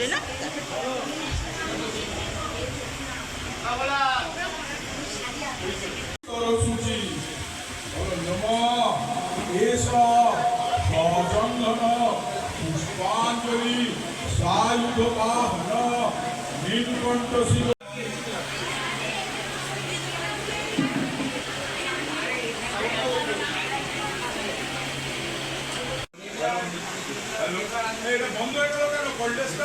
আসবে না? পুষ্পাঞ্জলি। সায়ুধ বাহন নীলকণ্ঠ শিব বন্ধ হয়ে কেন? কল্ডেসটা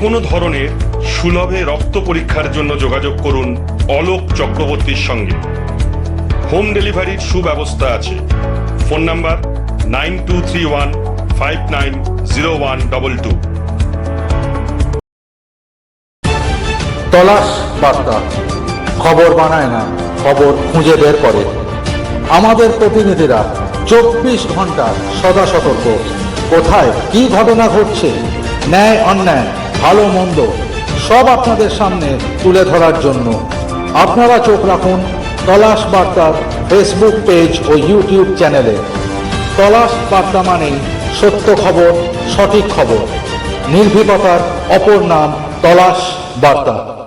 কোনো ধরনের সুলভে রক্ত পরীক্ষার জন্য যোগাযোগ করুন অলোক চক্রবর্তীর সঙ্গে। হোম ডেলিভারির সুব্যবস্থা আছে। Phone number nine two three one five nine zero one double two. তলাশ বার্তা খবর বানায় না, খবর খুঁজে বের করে। আমাদের প্রতিনিধিরা চব্বিশ ঘণ্টা সদা সতর্ক। কোথায় কি ঘটনা ঘটছে? ন্যায়, অন্যায়। ভালো মন্দ সব আপনাদের সামনে তুলে ধরার জন্য আপনারা চোখ রাখুন তলাশ বার্তার ফেসবুক পেজ ও ইউটিউব চ্যানেলে। তলাশ বার্তা মানেই সত্য খবর, সঠিক খবর। নির্ভীকতার অপর নাম তলাশ বার্তা।